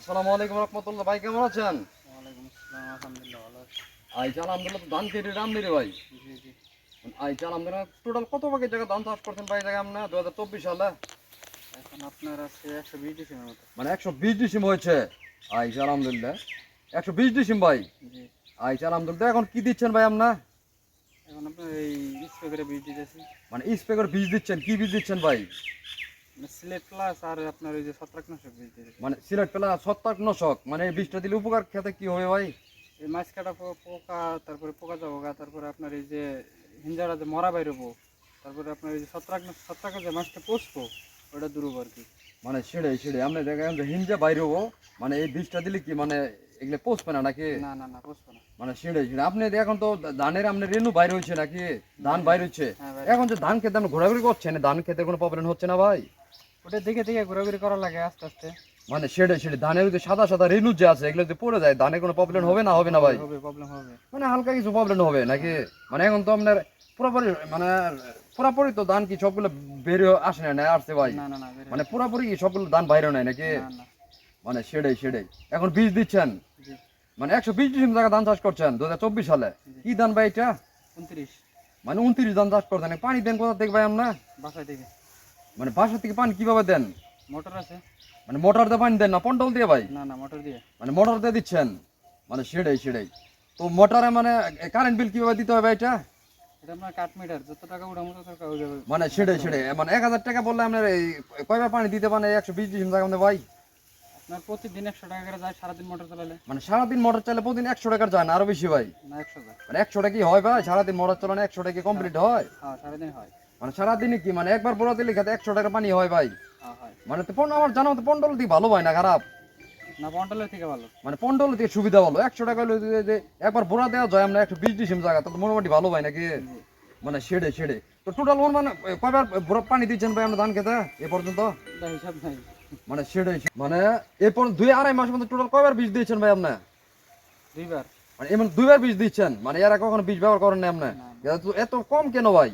আসসালামু আলাইকুম রহমতুল্লাহ ভাই কেমন আছেন? ওয়ালাইকুম আসসালাম আলহামদুলিল্লাহ ভালো আছি। আইচা আলহামদুলিল্লাহ তো ধান কেটে রে ভাই। জি জি। আইচা আলহামদুলিল্লাহ টোটাল কত ভাগের জায়গা ধান চাষ করছেন ভাই জায়গা দু হাজার চব্বিশ সালে? এখন আপনার আছে একশো বিশ ডিসিমের মতো। মানে একশো বিশ ডিসিম হয়েছে? আইচা আলহামদুলিল্লাহ একশো বিশ ডিসিম ভাই? জি। আইচা আলহামদুলিল্লাহ এখন কি দিচ্ছেন ভাই আপনার? এখন আপনার এই স্প্রে বীজ দিতেছি। মানে স্প্রে বীজ দিচ্ছেন কি বীজ দিচ্ছেন ভাই? সিলেট প্লাস আর আপনার ওই যে ছত্রাকনাশক বীজ মানে সিলেট পেলা সত্তাক মানে এই বীজটা দিলে উপকার খেতে কি হবে ভাই? এই মাছ কাটা পোকা তারপরে পোকা যাব তারপরে আপনার এই যে হিঞ্জারা যে মরা বাইরবো তারপরে আপনার এই যে ছত্রাক ছত্রাকে যে মাছটা পোষবো ওটা দূর হব আর কি। মানে ছেড়ে ছেড়ে আপনি দেখেন যে হিঞ্জা বাইরে হব মানে এই বীজটা দিলে কি মানে এগুলো পোষবে না নাকি? না না না পোষবো না। মানে ছেড়ে ছেড়ে। আপনি এখন তো ধানের আপনি রেনু বাইরে হচ্ছে নাকি? ধান বাইরে হচ্ছে হ্যাঁ এখন যে ধান খেতে আপনি ঘোরাঘুরি করছেন ধান খেতে কোনো প্রবলেম হচ্ছে না ভাই? ওটা দেখে দেখে ঘোরাঘুরি করা লাগে আস্তে আস্তে। মানে ধানের যে সাদা সাদা রেনু যে আছে এগুলো যদি পড়ে যায় ধানে কোনো প্রবলেম হবে না হবে না ভাই? হবে প্রবলেম হবে। মানে হালকা কিছু প্রবলেম হবে নাকি? মানে এখন তো আপনার পুরোপুরি মানে পুরোপুরি তো ধান কি সবগুলো বের আসে না আসছে ভাই? মানে পুরোপুরি কি সবগুলো ধান বাইরে নাই নাকি? মানে সেটাই সেটাই। এখন বীজ দিচ্ছেন? মানে একশো বিশ ডিসেম্বর জায়গা ধান চাষ করছেন দু হাজার চব্বিশ সালে? কি ধান ভাই এটা? উনত্রিশ। মানে উনত্রিশ ধান চাষ করছেন পানি দেন কোথা থেকে ভাই আমরা? বাসায় থেকে। মানে বাসা থেকে পানি কীভাবে দেন? মোটর আছে। মানে মোটর দিয়ে পানি দেন না পন্টল দিয়ে ভাই? না না মোটর দিয়ে। মানে মোটর দিয়ে দিচ্ছেন? মানে সেটাই সেটাই। তো মোটরে মানে কারেন্ট বিল কীভাবে দিতে হবে এটা? টাকা টাকা হয়ে মানে সেটাই সেটাই। মানে এক হাজার টাকা বললে আপনার এই কয়বার পানি দিতে পারেন একশো বিশ ডিসেম্বর জায়গা ভাই? আপনার প্রতিদিন একশো টাকা করে যায় সারাদিন মোটর চালালে। মানে সারাদিন মোটর চাইলে প্রতিদিন একশো টাকার যায় না আরও বেশি ভাই? না একশো যায় মানে একশো টাকা কি হয় ভাই? সারাদিন মোটর চালানো একশো টাকা কমপ্লিট হয়? হ্যাঁ সারাদিন হয়। মানে সারাদিনই কি? মানে একবার বোরা দিলে খেতে একশো টাকা পানি হয় ভাই। মানে তো আমার জানা মতো পনেরো দিকে ভালো হয় না খারাপ? না বন্ডলের থেকে ভালো। মানে পনেরো দিকে সুবিধা ভালো। একশো টাকা হলে যে- একবার বোরা দেওয়া যায় আমরা একশো বিশ ডিসেম জায়গা তো মোটামুটি ভালো হয় নাকি? মানে শেডে শেডে। তো টোটাল মানে কয়বার বোরা পানি দিচ্ছেন ভাই আমরা ধান খেতে এ পর্যন্ত? হিসাব নাই। মানে শেডে মানে এরপর দুই আড়াই মাসের মধ্যে টোটাল কয়বার বীজ দিয়েছেন ভাই আপনার দুইবার। মানে এমন দুইবার বীজ দিচ্ছেন। মানে এরা কখনো বীজ ব্যবহার করেন না আপনার এত- এত কম কেন ভাই?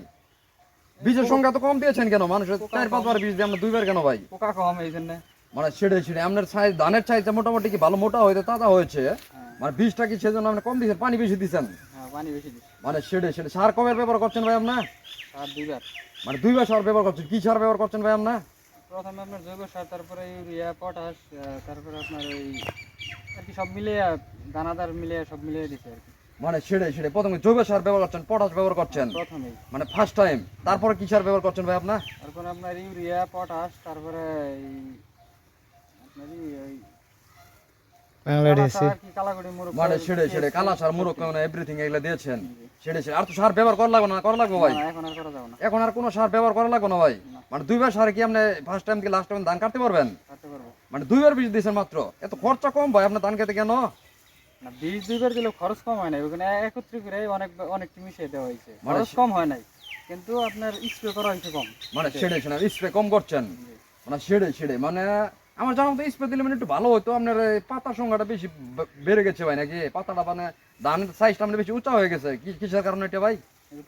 বীজের সংখ্যা তো কম দিয়েছেন কেন? মানুষের চার পাঁচবার বীজ দিয়ে আমরা দুইবার কেন ভাই? পোকা কম এই জন্য। মানে ছেড়ে ছেড়ে আপনার সাইজ ধানের সাইজটা মোটামুটি কি ভালো মোটা হয়েছে তাজা হয়েছে? হ্যাঁ। মানে বীজটা কি সেজন্য আপনি কম দিয়েছেন পানি বেশি দিচ্ছেন? হ্যাঁ পানি বেশি দিচ্ছি। মানে সেড়ে সেড়ে সার কবের ব্যবহার করছেন ভাই আপনার সার দুইবার। মানে দুইবার সার ব্যবহার করছেন কি সার ব্যবহার করছেন ভাই আপনার প্রথমে আপনার জৈব সার তারপরে ইউরিয়া পটাশ তারপরে আপনার এই আর কি সব মিলিয়ে দানাদার মিলিয়ে সব মিলিয়ে দিচ্ছে আর কি। মানে সেড়ে সেড়ে প্রথমে জৈব সার ব্যবহার করছেন পটাশ ব্যবহার করছেন। মানে ফার্স্ট টাইম তারপরে কি সার ব্যবহার করছেন ভাই আপনার? তারপরে আপনার ইউরিয়া পটাশ তারপরে মানে সেড়ে সেড়ে কালা সার মুরগ মানে এভরিথিং এগুলো দিয়েছেন। সেড়ে সেড়ে আর তো সার ব্যবহার করা লাগবে না করা লাগবে ভাই। এখন আর করা যাবে না। এখন আর কোনো সার ব্যবহার করা লাগবে না ভাই। মানে দুইবার সারে কি আপনি ফার্স্ট টাইম কি লাস্ট টাইম ধান কাটতে পারবেন? মানে দুইবার বীজ দিয়েছেন মাত্র। এত খরচা কম ভাই আপনার ধান খেতে কেন? না বীজ দুইবার দিলে খরচ কম হয় নাই। ওখানে করে অনেক অনেকটি মিশিয়ে দেওয়া হয়েছে। মানে খরচ কম হয় নাই। কিন্তু আপনার স্প্রে করা হয়েছে কম। মানে স্প্রে কম করছেন। মানে মানে আমার জানা মতো স্প্রে দিলে মানে একটু ভালো হতো। আপনার পাতার সংখ্যাটা বেশি বেড়ে গেছে ভাই নাকি? পাতাটা মানে ধানের সাইজটা মানে বেশি উঁচা হয়ে গেছে। কিসের কারণে এটা ভাই?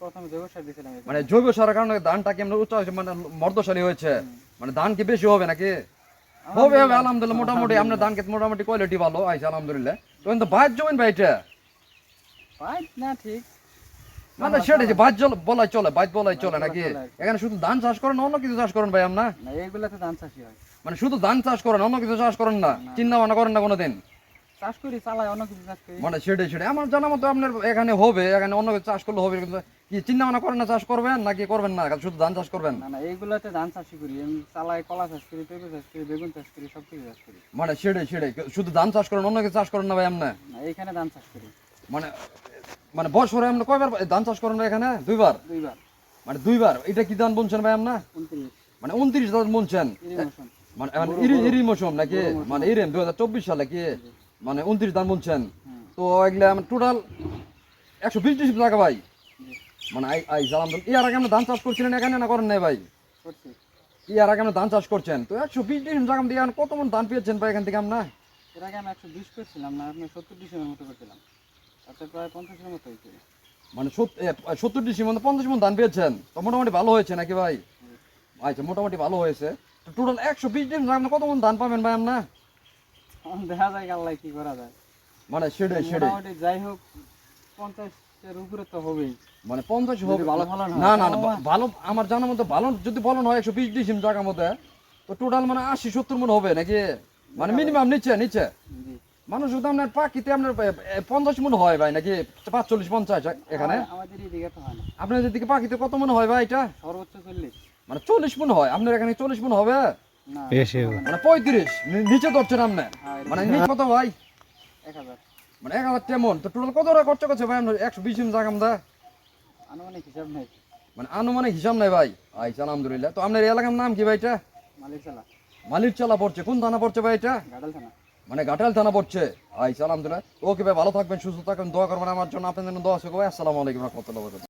প্রথমে জৈব সার দিয়েছিলাম মানে জৈব সারের কারণে ধানটা কি আমরা উঁচা হয়েছে? মানে মর্দশালী হয়েছে। মানে ধান কি বেশি হবে নাকি? হবে হবে আলহামদুলিল্লাহ। মোটামুটি আপনার ধান খেতে মোটামুটি কোয়ালিটি ভালো। আইছে আলহামদুলিল্লাহ। তো কিন্তু জমেন ভাই এটা। পাই না ঠিক। মানে সেটা যে বাইর জল বলাই চলে বাইর বলাই চলে নাকি। এখানে শুধু ধান চাষ করেন অন্য কিছু চাষ করেন ভাই আমরা না এইগুলাতে ধান চাষই হয়। মানে শুধু ধান চাষ করেন অন্য কিছু চাষ করেন না। চিন্তা ভাবনা করেন না কোনোদিন? চাষ করি চালাই অন্য কিছু চাষ করি। মানে সেটাই সেটাই। আমার জানা মতো আপনার এখানে হবে এখানে অন্য কিছু চাষ করলে হবে কিন্তু কি চিন্তা ভাবনা করেন না চাষ করবেন নাকি করবেন না? শুধু ধান চাষ করবেন? না না এইগুলাতে ধান চাষই করি। আমি চালাই কলা চাষ করি পেঁপে চাষ করি বেগুন চাষ করি সব কিছু চাষ করি। মানে সেটাই সেটাই। শুধু ধান চাষ করেন অন্য কিছু চাষ করেন না ভাই আপনি? না এইখানে ধান চাষ করি। মানে মানে বছরে আপনি কয়বার ধান চাষ করেন এখানে? দুইবার? দুইবার। মানে দুইবার? এটা কি ধান বলছেন ভাই আপনি? মানে উনত্রিশ ধান বলছেন ইরিগেশন মানে মানে ইরি ইরি মৌসুম নাকি? মানে হাজার চব্বিশ সালে কি? মানে উনত্রিশ ধান বলছেন। তো এগুলা টোটাল একশো বিশ ডিসিম টাকা ভাই। মানে আই জালাম ইয়ার আগে আমরা ধান চাষ করছিলেন এখানে না করেন নাই ভাই? ইয়ার আগে আমরা ধান চাষ করছেন। তো একশো বিশ ডিসিম জায়গা দিয়ে এখন কত মন ধান পেয়েছেন ভাই এখান থেকে আমরা? এর আগে আমি একশো বিশ করছিলাম না আপনি সত্তর ডিসেম্বর মতো করছিলাম তাতে প্রায় পঞ্চাশের মতো হয়েছে। মানে সত্তর ডিসিম মধ্যে পঞ্চাশ মন ধান পেয়েছেন। তো মোটামুটি ভালো হয়েছে নাকি ভাই? আচ্ছা মোটামুটি ভালো হয়েছে। তো টোটাল একশো বিশ জায়গা কত মন ধান পাবেন ভাই এখন দেখা যায় আল্লাহ কি করা যায়? মানে সেটাই সেটাই। যাই হোক পঞ্চাশের উপরে তো হবেই। মানে পঞ্চাশ হবে ভালো হয়, না না ভালো আমার জানার মতো ভালো যদি ফলন হয় একশো বিশ ডিসিম জায়গার মধ্যে তো টোটাল মানে আশি সত্তর মন হবে নাকি? মানে মিনিমাম নিচে নিচে। মানুষ যদি আপনার পাখিতে আপনার পঞ্চাশ মন হয় ভাই নাকি পাঁচচল্লিশ পঞ্চাশ এখানে? আমা- আমাদের এদিকে তো হয় না। আপনাদের দিকে পাখিতে কত মন হয় ভাই এটা? সর্বোচ্চ চল্লিশ। মানে চল্লিশ মন হয় আপনার এখানে চল্লিশ মন হবে না। মানে পঁয়ত্রিশ নিচে ধরছেন আপনি। হ্যাঁ, মানে নিচে কত ভাই। এক হাজার। মানে এক হাজার কেমন তো টোটাল কত টাকা খরচা করছে ভাই? একশো বিশ দিন জায়গা মধ্যে আনুমানিক হিসাব নেই। মানে আনুমানিক হিসাব নাই ভাই। আচ্ছা আলহামদুলিল্লাহ। তো আপনার এলাকার নাম কি ভাই এটা? মালিক চালা পড়ছে। কোন থানা পড়ছে ভাই এটা? গাডাল থানা। মানে ঘাটাল থানা পড়ছে। আচ্ছা আলহামদুলিল্লাহ। ওকে ভাই ভালো থাকবেন সুস্থ থাকবেন। দোয়া করবেন আমার জন্য। আপনাদের দোয়া আছে। ভাই আসসালামু আলাইকুম রহমতুল্লাহ